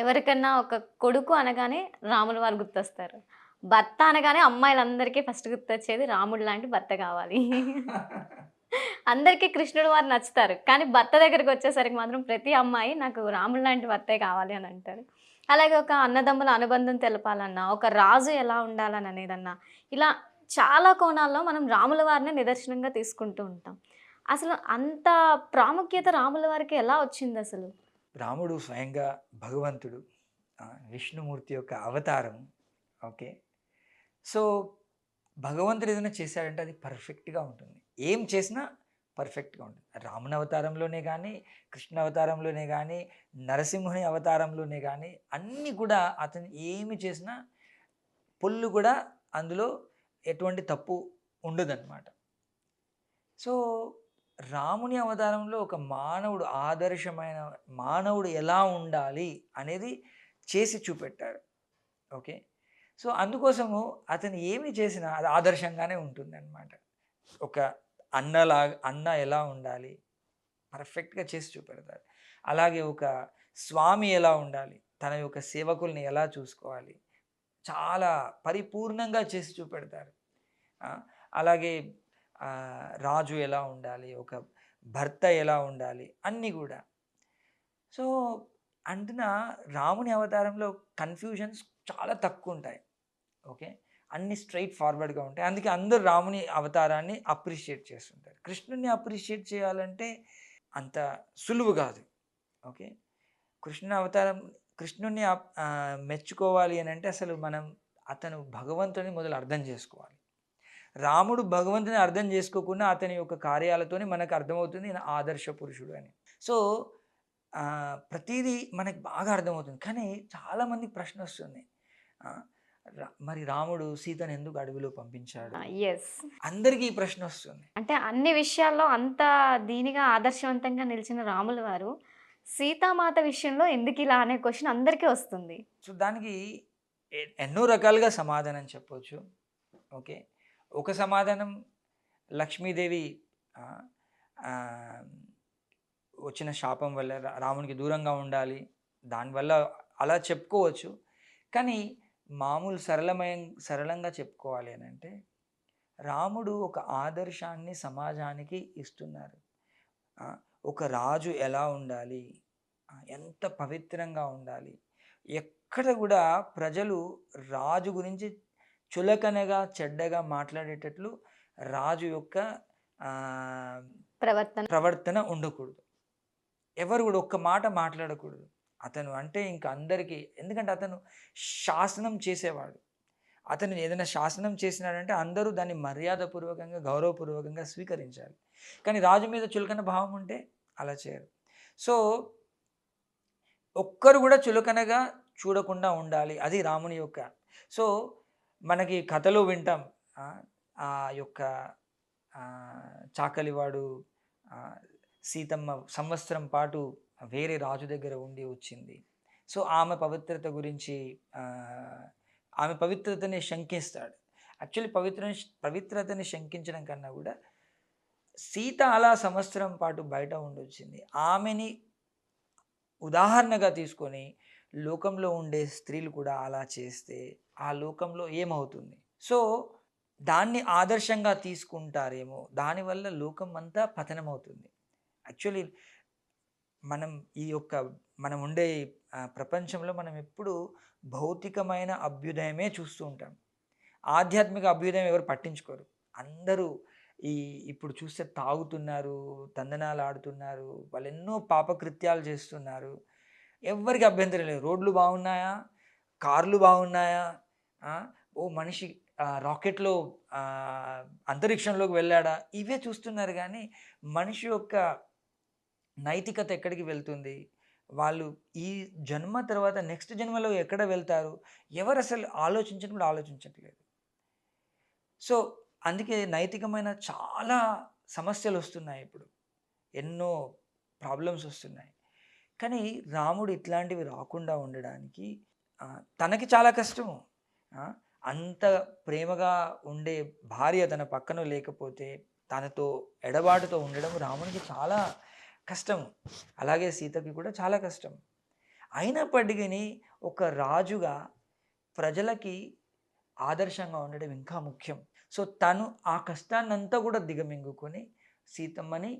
ఎవరికన్నా ఒక కొడుకు అనగానే రాముల వారు గుర్తొస్తారు. భర్త అనగానే అమ్మాయిలందరికీ ఫస్ట్ గుర్తొచ్చేది రాముడు లాంటి భర్త కావాలి. అందరికీ కృష్ణుడు వారు నచ్చుతారు. కానీ భర్త దగ్గరికి వచ్చేసరికి మాత్రం ప్రతి అమ్మాయి నాకు రాముడు లాంటి భర్తే కావాలి అని అంటారు. అలాగే ఒక అన్నదమ్ముల అనుబంధం తెలపాలన్నా ఒక రాజు ఎలా ఉండాలని అనేదన్నా ఇలా చాలా కోణాల్లో మనం రాముల వారిని నిదర్శనంగా తీసుకుంటూ ఉంటాం. అసలు అంత ప్రాముఖ్యత రాముల వారికి ఎలా వచ్చింది అసలు? రాముడు స్వయంగా భగవంతుడు విష్ణుమూర్తి యొక్క అవతారం. ఓకే. సో భగవంతుడు ఏదైనా చేశాడంటే అది పర్ఫెక్ట్గా ఉంటుంది. ఏం చేసినా పర్ఫెక్ట్గా ఉంటుంది. రాముని అవతారంలోనే కానీ కృష్ణ అవతారంలోనే కానీ నరసింహుని అవతారంలోనే కానీ అన్నీ కూడా అతను ఏమి చేసినా పొల్లు కూడా అందులో ఎటువంటి తప్పు ఉండదన్నమాట. సో రాముని అవతారంలో ఒక మానవుడు ఆదర్శమైన మానవుడు ఎలా ఉండాలి అనేది చేసి చూపెట్టారు. ఓకే? సో అందుకోసము అతను ఏమి చేసినా అది ఆదర్శంగానే ఉంటుంది అనమాట ఒక అన్నలా అన్న ఎలా ఉండాలి? పర్ఫెక్ట్గా చేసి చూపెడతారు. అలాగే ఒక స్వామి ఎలా ఉండాలి? తన యొక్క సేవకుల్ని ఎలా చూసుకోవాలి? చాలా పరిపూర్ణంగా చేసి చూపెడతారు. అలాగే రాజు ఎలా ఉండాలి? ఒక భర్త ఎలా ఉండాలి? అన్నీ కూడా. సో అంటున్న రాముని అవతారంలో కన్ఫ్యూజన్స్ చాలా తక్కువ ఉంటాయి ఓకే? అన్ని స్ట్రైట్ ఫార్వర్డ్గా ఉంటాయి. అందుకే అందరూ రాముని అవతారాన్ని అప్రిషియేట్ చేస్తుంటారు. కృష్ణుని అప్రిషియేట్ చేయాలంటే అంత సులువు కాదు. ఓకే? కృష్ణ అవతారం కృష్ణుని మెచ్చుకోవాలి అని అంటే అసలు మనం అతను భగవంతుని మొదలు అర్థం చేసుకోవాలి. రాముడు భగవంతుని అర్థం చేసుకోకుండా అతని యొక్క కార్యాలతోనే మనకు అర్థమవుతుంది ఈయన ఆదర్శ పురుషుడు అని. సో ప్రతిదీ మనకి బాగా అర్థమవుతుంది. కానీ చాలామందికి ప్రశ్న వస్తుంది. మరి రాముడు సీతను ఎందుకు అడవిలో పంపించాడు? ఎస్ అందరికీ ఈ ప్రశ్న వస్తుంది. అంటే అన్ని విషయాల్లో అంత దీనిగా ఆదర్శవంతంగా నిలిచిన రాముల వారు సీతామాత విషయంలో ఎందుకు ఇలా అనే క్వశ్చన్ అందరికీ వస్తుంది. సో దానికి ఎన్నో రకాలుగా సమాధానం చెప్పవచ్చు ఓకే? ఒక సమాధానం లక్ష్మీదేవి వచ్చిన శాపం వల్ల రా- రామునికి దూరంగా ఉండాలి. దానివల్ల అలా చెప్పుకోవచ్చు. కానీ మామూలు సరళమయం సరళంగా చెప్పుకోవాలి అని అంటే రాముడు ఒక ఆదర్శాన్ని సమాజానికి ఇస్తున్నారు. ఒక రాజు ఎలా ఉండాలి? ఎంత పవిత్రంగా ఉండాలి? ఎక్కడ కూడా ప్రజలు రాజు గురించి చులకనగా చెడ్డగా మాట్లాడేటట్లు రాజు యొక్క ప్రవర్తన. ప్రవర్తన ఉండకూడదు. ఎవరు కూడా ఒక్క మాట మాట్లాడకూడదు. అతను అంటే ఇంకా అందరికీ ఎందుకంటే అతను శాసనం చేసేవాడు. అతను ఏదైనా శాసనం చేసినాడంటే అందరూ దాన్ని మర్యాదపూర్వకంగా గౌరవపూర్వకంగా స్వీకరించాలి. కానీ రాజు మీద చులకన భావం ఉంటే అలా చేయరు. సో ఒక్కరు కూడా చులకనగా చూడకుండా ఉండాలి. అది రాముని యొక్క. సో మనకి కథలు వింటాం. ఆ, యొక్క చాకలివాడు సీతమ్మ సంవత్సరం పాటు వేరే రాజు దగ్గర ఉండి వచ్చింది. సో ఆమె పవిత్రత గురించి ఆమె పవిత్రతని శంకిస్తాడు. యాక్చువల్లీ పవిత్ర పవిత్రతని శంకించడం కన్నా కూడా సీత అలా సంవత్సరం పాటు బయట ఉండొచ్చింది. ఆమెని ఉదాహరణగా తీసుకొని లోకంలో ఉండే స్త్రీలు కూడా అలా చేస్తే ఆ లోకంలో ఏమవుతుంది? సో దాన్ని ఆదర్శంగా తీసుకుంటారేమో దానివల్ల లోకం అంతా పతనమవుతుంది. యాక్చువల్లీ మనం ఈ యొక్క మనం ఉండే ప్రపంచంలో మనం ఎప్పుడు భౌతికమైన అభ్యుదయమే చూస్తూ ఉంటాం. ఆధ్యాత్మిక అభ్యుదయం ఎవరు పట్టించుకోరు. అందరూ ఈ ఇప్పుడు చూస్తే తాగుతున్నారు తందనాలు ఆడుతున్నారు వాళ్ళు ఎన్నో పాపకృత్యాలు చేస్తున్నారు. ఎవరికి అభ్యంతరం లేదు. రోడ్లు బాగున్నాయా? కార్లు బాగున్నాయా? ఓ మనిషి రాకెట్లో అంతరిక్షంలోకి వెళ్ళాడా? ఇవే చూస్తున్నారు కానీ మనిషి యొక్క నైతికత ఎక్కడికి వెళ్తుంది? వాళ్ళు ఈ జన్మ తర్వాత నెక్స్ట్ జన్మలో ఎక్కడ వెళ్తారు? ఎవరు అసలు ఆలోచించడం కూడా ఆలోచించట్లేదు. సో అందుకే నైతికమైన చాలా సమస్యలు వస్తున్నాయి ఇప్పుడు. ఎన్నో ప్రాబ్లమ్స్ వస్తున్నాయి. కానీ రాముడు ఇట్లాంటివి రాకుండా ఉండడానికి తనకి చాలా కష్టము. అంత ప్రేమగా ఉండే భార్య తన పక్కన లేకపోతే తనతో ఎడబాటుతో ఉండడం రామునికి చాలా కష్టం అలాగే సీతకి కూడా చాలా కష్టం. అయినప్పటికీ ఒక రాజుగా ప్రజలకి ఆదర్శంగా ఉండడం ఇంకా ముఖ్యం. సో తను ఆ కష్టాన్నంతా కూడా దిగమింగుకొని సీతమ్మని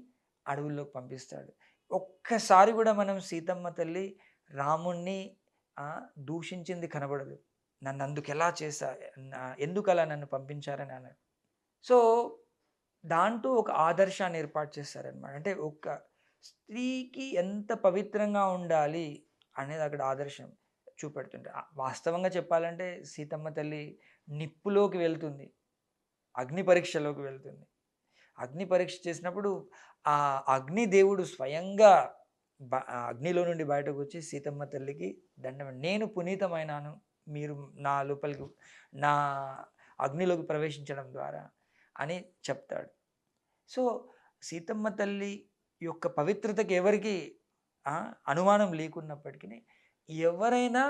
అడవుల్లోకి పంపిస్తాడు. ఒక్కసారి కూడా మనం సీతమ్మ తల్లి రాముణ్ణి దూషించింది కనబడదు. నన్ను అందుకు ఎలా చేశా ఎందుకు అలా నన్ను పంపించారని అన్నాడు. సో దాంట్లో ఒక ఆదర్శాన్ని ఏర్పాటు చేస్తారనమాట అంటే ఒక స్త్రీకి ఎంత పవిత్రంగా ఉండాలి అనేది అక్కడ ఆదర్శం చూపెడుతుంటే వాస్తవంగా చెప్పాలంటే సీతమ్మ తల్లి నిప్పులోకి వెళ్తుంది అగ్ని పరీక్షలోకి వెళ్తుంది. అగ్ని పరీక్ష చేసినప్పుడు ఆ అగ్ని దేవుడు స్వయంగా అగ్నిలో నుండి బయటకు వచ్చి సీతమ్మ తల్లికి దండం నేను పునీతమైనాను మీరు నా లోపలికి నా అగ్నిలోకి ప్రవేశించడం ద్వారా అని చెప్తాడు. సో సీతమ్మ తల్లి యొక్క పవిత్రతకి ఎవరికి అనుమానం లేకున్నప్పటికీ ఎవరైనా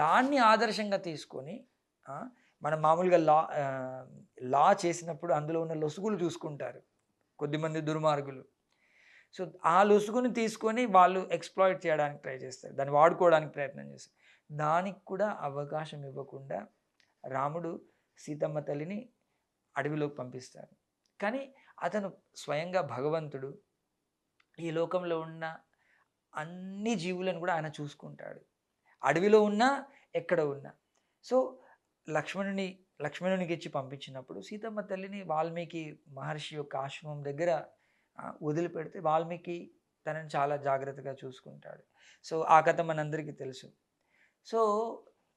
దాన్ని ఆదర్శంగా తీసుకొని మన మనం మామూలుగా లా లా చేసినప్పుడు అందులో ఉన్న లొసుగులు చూసుకుంటారు కొద్దిమంది దుర్మార్గులు. సో ఆ లొసుగుని తీసుకొని వాళ్ళు ఎక్స్ప్లాయిట్ చేయడానికి ట్రై చేస్తారు. దాన్ని వాడుకోవడానికి ప్రయత్నం చేస్తారు. దానికి కూడా అవకాశం ఇవ్వకుండా రాముడు సీతమ్మ తల్లిని అడవిలోకి పంపిస్తారు కానీ అతను స్వయంగా భగవంతుడు. ఈ లోకంలో ఉన్న అన్ని జీవులను కూడా ఆయన చూసుకుంటాడు. అడవిలో ఉన్నా ఎక్కడ ఉన్నా. సో లక్ష్మణుని లక్ష్మణునికి ఇచ్చి పంపించినప్పుడు సీతమ్మ తల్లిని వాల్మీకి మహర్షి యొక్క ఆశ్రమం దగ్గర వదిలిపెడితే వాల్మీకి తనని చాలా జాగ్రత్తగా చూసుకుంటాడు. సో ఆ కథ మనందరికీ తెలుసు. సో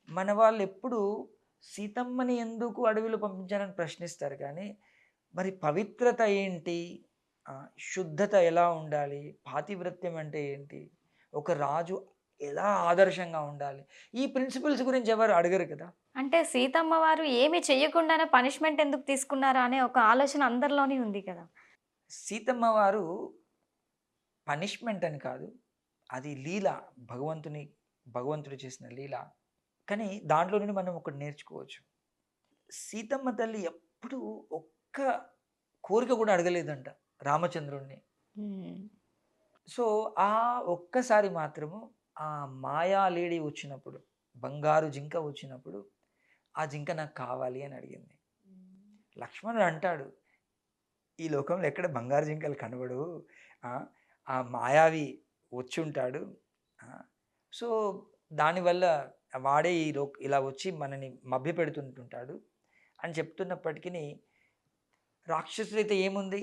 మన వాళ్ళు ఎప్పుడు సీతమ్మని ఎందుకు అడవిలో పంపించారని ప్రశ్నిస్తారు కానీ మరి పవిత్రత ఏంటి? శుద్ధత ఎలా ఉండాలి? పాతివ్రత్యం అంటే ఏంటి? ఒక రాజు ఎలా ఆదర్శంగా ఉండాలి? ఈ ప్రిన్సిపల్స్ గురించి ఎవరు అడగరు కదా? అంటే సీతమ్మ వారు ఏమి చెయ్యకుండానే పనిష్మెంట్ ఎందుకు తీసుకున్నారా అనే ఒక ఆలోచన అందరిలోనే ఉంది కదా. సీతమ్మ వారు పనిష్మెంట్ అని కాదు అది లీల భగవంతుని భగవంతుడు చేసిన లీల. కానీ దాంట్లో నుండి మనం ఒకటి నేర్చుకోవచ్చు. సీతమ్మ తల్లి ఎప్పుడూ ఒక్క కోరిక కూడా అడగలేదంట రామచంద్రుణ్ణి. సో ఆ ఒక్కసారి మాత్రము ఆ మాయా లేడీ వచ్చినప్పుడు బంగారు జింక వచ్చినప్పుడు ఆ జింక నాకు కావాలి అని అడిగింది. లక్ష్మణుడు అంటాడు ఈ లోకంలో ఎక్కడ బంగారు జింకలు కనబడు ఆ, మాయావి వచ్చి ఉంటాడు. సో దానివల్ల వాడే ఈ రో ఇలా వచ్చి మనని మభ్య పెడుతుంటుంటాడు అని చెప్తున్నప్పటికీ రాక్షసుడైతే ఏముంది?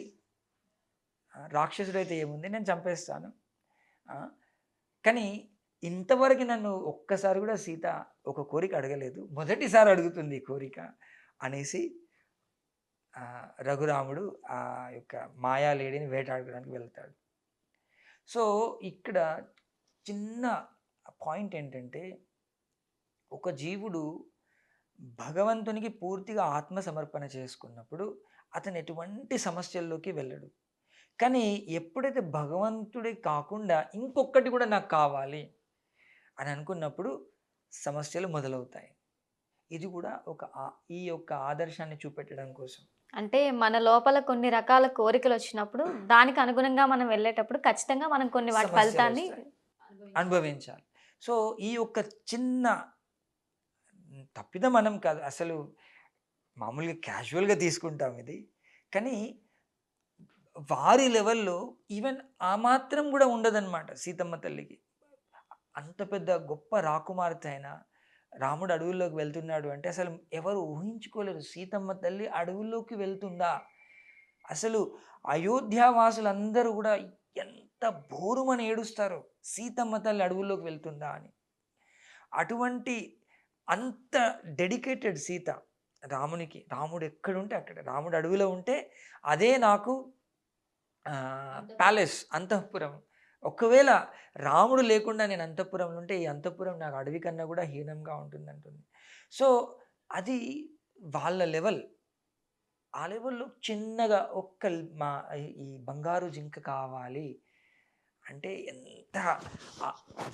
రాక్షసుడు రాక్షసుడైతే ఏముంది? నేను చంపేస్తాను. కానీ ఇంతవరకు నన్ను ఒక్కసారి కూడా సీత ఒక కోరిక అడగలేదు. మొదటిసారి అడుగుతుంది కోరిక అనేసి రఘురాముడు ఆ యొక్క మాయా లేడిని వేటాడడానికి వెళ్తాడు. సో ఇక్కడ చిన్న పాయింట్ ఏంటంటే ఒక జీవుడు భగవంతునికి పూర్తిగా ఆత్మ సమర్పణ చేసుకున్నప్పుడు అతను ఎటువంటి సమస్యల్లోకి వెళ్ళడు. కానీ ఎప్పుడైతే భగవంతుడే కాకుండా ఇంకొకటి కూడా నాకు కావాలి అని అనుకున్నప్పుడు సమస్యలు మొదలవుతాయి. ఇది కూడా ఒక ఈ యొక్క ఆదర్శాన్ని చూపెట్టడం కోసం. అంటే మన లోపల కొన్ని రకాల కోరికలు వచ్చినప్పుడు దానికి అనుగుణంగా మనం వెళ్ళేటప్పుడు ఖచ్చితంగా మనం కొన్ని వాటి ఫలితాన్ని. అనుభవించాలి. సో ఈ యొక్క చిన్న తప్పిదం మనం కాదు అసలు మామూలుగా క్యాజువల్గా తీసుకుంటాం ఇది. కానీ వారి లెవెల్లో ఈవెన్ ఆ మాత్రం కూడా ఉండదన్నమాట సీతమ్మ తల్లికి. అంత పెద్ద గొప్ప రాకుమార్తె అయినా రాముడు అడవుల్లోకి వెళ్తున్నాడు అంటే అసలు ఎవరు ఊహించుకోలేరు. సీతమ్మ తల్లి అడవుల్లోకి వెళ్తుందా? అసలు అయోధ్యావాసులందరూ కూడా ఎంత బోరుమని ఏడుస్తారు సీతమ్మ తల్లి అడవుల్లోకి వెళ్తుందా అని. అటువంటి అంత డెడికేటెడ్ సీత రామునికి రాముడు ఎక్కడుంటే అక్కడ రాముడు అడవిలో ఉంటే అదే నాకు ప్యాలెస్ అంతఃపురం. ఒకవేళ రాముడు లేకుండా నేను అంతఃపురంలో ఉంటే ఈ అంతఃపురం నాకు అడవి కన్నా కూడా హీనంగా ఉంటుంది అంటుంది సో అది వాళ్ళ లెవెల్. ఆ లెవెల్లో చిన్నగా ఒక్క మా ఈ బంగారు జింక కావాలి అంటే ఎంత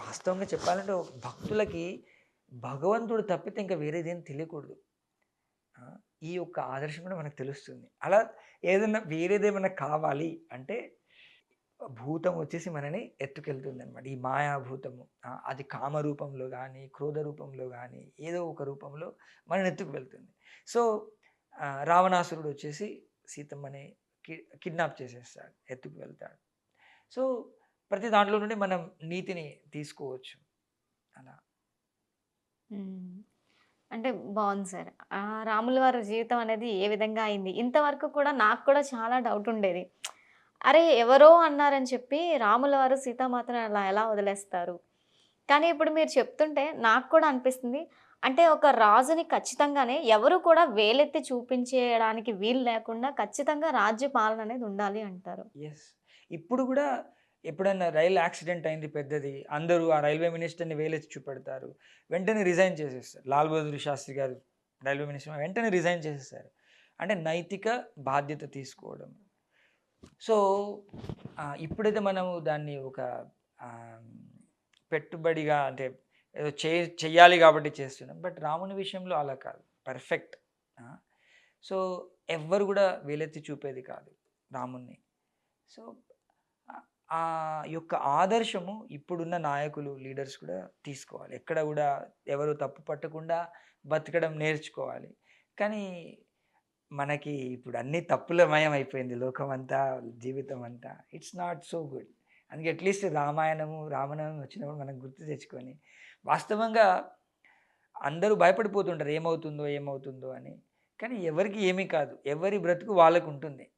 వాస్తవంగా చెప్పాలంటే భక్తులకి భగవంతుడు తప్పితే ఇంకా వేరేదేం తెలియకూడదు. ఈ యొక్క ఆదర్శం కూడా మనకు తెలుస్తుంది. అలా ఏదైనా వేరేదేమైనా కావాలి అంటే భూతం వచ్చేసి మనని ఎత్తుకెళ్తుంది అనమాట ఈ మాయాభూతము అది కామ రూపంలో కానీ క్రోధ రూపంలో కానీ ఏదో ఒక రూపంలో మనని ఎత్తుకు వెళ్తుంది సో రావణాసురుడు వచ్చేసి సీతమ్మని కి కిడ్నాప్ చేసేస్తాడు ఎత్తుకు వెళ్తాడు సో ప్రతి దాంట్లో నుండి మనం నీతిని తీసుకోవచ్చు. అలా. అంటే బాగుంది సార్. రాముల వారి జీవితం అనేది ఏ విధంగా అయింది? ఇంతవరకు కూడా నాకు కూడా చాలా డౌట్ ఉండేది. అరే ఎవరో అన్నారని చెప్పి రాముల వారు సీతామాతను అలా ఎలా వదిలేస్తారు? కానీ ఇప్పుడు మీరు చెప్తుంటే నాకు కూడా అనిపిస్తుంది. అంటే ఒక రాజుని ఖచ్చితంగానే ఎవరు కూడా వేలెత్తి చూపించేయడానికి వీలు లేకుండా ఖచ్చితంగా రాజ్య పాలన అనేది ఉండాలి అంటారు. ఎస్ ఇప్పుడు కూడా ఎప్పుడైనా రైలు యాక్సిడెంట్ అయింది పెద్దది అందరూ ఆ రైల్వే మినిస్టర్ని వేలెత్తి చూపెడతారు. వెంటనే రిజైన్ చేసేస్తారు. లాల్ బహదూర్ శాస్త్రి గారు రైల్వే మినిస్టర్ వెంటనే రిజైన్ చేసేస్తారు. అంటే నైతిక బాధ్యత తీసుకోవడం. సో ఇప్పుడైతే మనము దాన్ని ఒక పెట్టుబడిగా అంటే ఏదో చే చెయ్యాలి కాబట్టి చేస్తున్నాం. బట్ రాముని విషయంలో అలా కాదు. పర్ఫెక్ట్. సో ఎవ్వరు కూడా వేలెత్తి చూపేది కాదు రాముణ్ణి. సో ఆ- యొక్క ఆదర్శము ఇప్పుడున్న నాయకులు లీడర్స్ కూడా తీసుకోవాలి. ఎక్కడ కూడా ఎవరు తప్పు పట్టకుండా బతకడం నేర్చుకోవాలి. కానీ మనకి ఇప్పుడు అన్ని తప్పులమయం అయిపోయింది లోకం అంతా జీవితం అంతా ఇట్స్ నాట్ సో గుడ్ అందుకే అట్లీస్ట్ రామాయణము రామనవమి వచ్చినప్పుడు మనం గుర్తు తెచ్చుకొని వాస్తవంగా అందరూ భయపడిపోతుంటారు. ఏమవుతుందో ఏమవుతుందో అని. కానీ ఎవరికి ఏమీ కాదు. ఎవరి బ్రతుకు వాళ్ళకు ఉంటుంది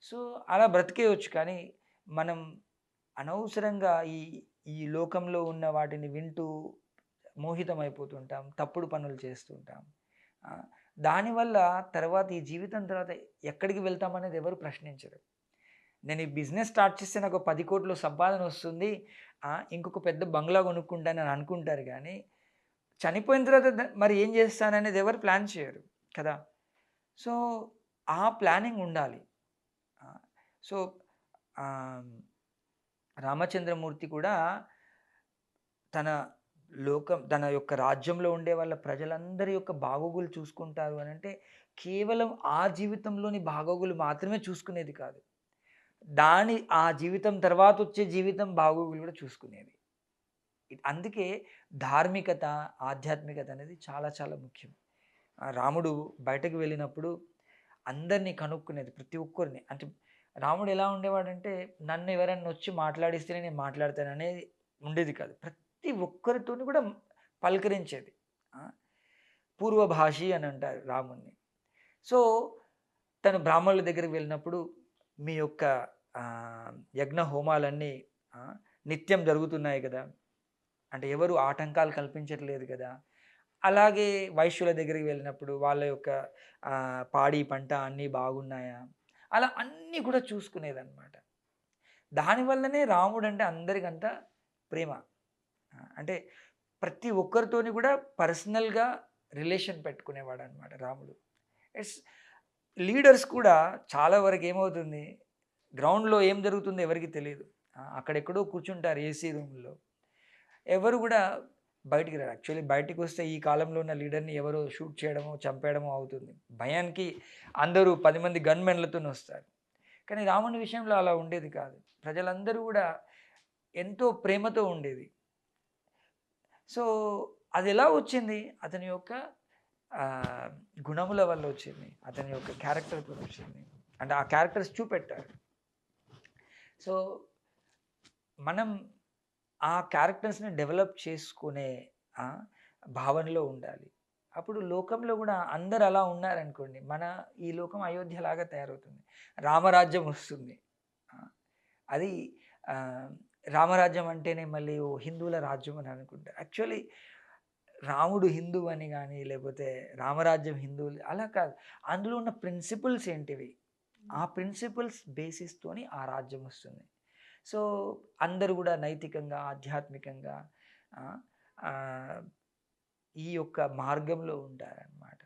సో అలా బ్రతికేయచ్చు కానీ మనం అనవసరంగా ఈ ఈ లోకంలో ఉన్న వాటిని వింటూ మోహితం అయిపోతుంటాం తప్పుడు పనులు చేస్తుంటాం. దానివల్ల తర్వాత ఈ జీవితం తర్వాత ఎక్కడికి వెళ్తామనేది ఎవరు ప్రశ్నించరు. నేను ఈ బిజినెస్ స్టార్ట్ చేస్తే నాకు పది కోట్లు సంపాదన వస్తుంది. ఇంకొక పెద్ద బంగ్లా కొనుక్కుంటానని అనుకుంటారు కానీ చనిపోయిన తర్వాత మరి ఏం చేస్తాననేది ఎవరు ప్లాన్ చేయరు కదా. సో ఆ ప్లానింగ్ ఉండాలి. సో రామచంద్రమూర్తి కూడా తన లోకం తన యొక్క రాజ్యంలో ఉండే వాళ్ళ ప్రజలందరి యొక్క బాగోగులు చూసుకుంటారు అని అంటే కేవలం ఆ జీవితంలోని బాగోగులు మాత్రమే చూసుకునేది కాదు. దాని ఆ జీవితం తర్వాత వచ్చే జీవితం బాగోగులు కూడా చూసుకునేది. అందుకే ధార్మికత ఆధ్యాత్మికత అనేది చాలా చాలా ముఖ్యం. రాముడు బయటకు వెళ్ళినప్పుడు అందరినీ కనుక్కునేది ప్రతి ఒక్కరిని అంటే రాముడు ఎలా ఉండేవాడంటే నన్ను ఎవరైనా వచ్చి మాట్లాడిస్తేనే నేను మాట్లాడతాను అనేది ఉండేది కాదు. ప్రతి ఒక్కరితో కూడా పలకరించేది. పూర్వభాషి అని అంటారు రాముణ్ణి. సో తను బ్రాహ్మణుల దగ్గరికి వెళ్ళినప్పుడు మీ యొక్క యజ్ఞ హోమాలన్నీ నిత్యం జరుగుతున్నాయి కదా. అంటే ఎవరు ఆటంకాలు కల్పించట్లేదు కదా. అలాగే వైశ్యుల దగ్గరికి వెళ్ళినప్పుడు వాళ్ళ యొక్క పాడి పంట అన్నీ బాగున్నాయా? అలా అన్నీ కూడా చూసుకునేదన్నమాట. దానివల్లనే రాముడు అంటే అందరికంత ప్రేమ. అంటే ప్రతి ఒక్కరితోని కూడా పర్సనల్గా రిలేషన్ పెట్టుకునేవాడు అనమాట రాముడు. ఇట్స్ లీడర్స్ కూడా చాలా వరకు ఏమవుతుంది గ్రౌండ్లో ఏం జరుగుతుందో ఎవరికి తెలియదు. అక్కడెక్కడో కూర్చుంటారు ఏసీ రూమ్లో. ఎవరు కూడా బయటికి రాడు. యాక్చువల్లీ బయటికి వస్తే ఈ కాలంలో ఉన్న లీడర్ని ఎవరో షూట్ చేయడమో చంపేయడమో అవుతుంది. భయానికి అందరూ పది మంది గన్మెన్లతోనే వస్తారు. కానీ రాముని విషయంలో అలా ఉండేది కాదు. ప్రజలందరూ కూడా ఎంతో ప్రేమతో ఉండేది సో అది ఎలా వచ్చింది? అతని యొక్క గుణముల వల్ల వచ్చింది. అతని యొక్క క్యారెక్టర్తో వచ్చింది. అంటే ఆ క్యారెక్టర్స్ చూపెట్టారు. సో మనం ఆ క్యారెక్టర్స్ని డెవలప్ చేసుకునే భావనలో ఉండాలి. అప్పుడు లోకంలో కూడా అందరు అలా ఉన్నారనుకోండి మన ఈ లోకం అయోధ్యలాగా తయారవుతుంది. రామరాజ్యం వస్తుంది. అది రామరాజ్యం అంటేనే మళ్ళీ ఓ హిందువుల రాజ్యం అని అనుకుంటారు. యాక్చువల్లీ రాముడు హిందువు అని కానీ లేకపోతే రామరాజ్యం హిందువులు అలా కాదు. అందులో ఉన్న ప్రిన్సిపల్స్ ఏంటివి? ఆ ప్రిన్సిపల్స్ బేసిస్తోని ఆ రాజ్యం వస్తుంది. సో అందరూ కూడా నైతికంగా ఆధ్యాత్మికంగా ఈ యొక్క మార్గంలో ఉంటారనమాట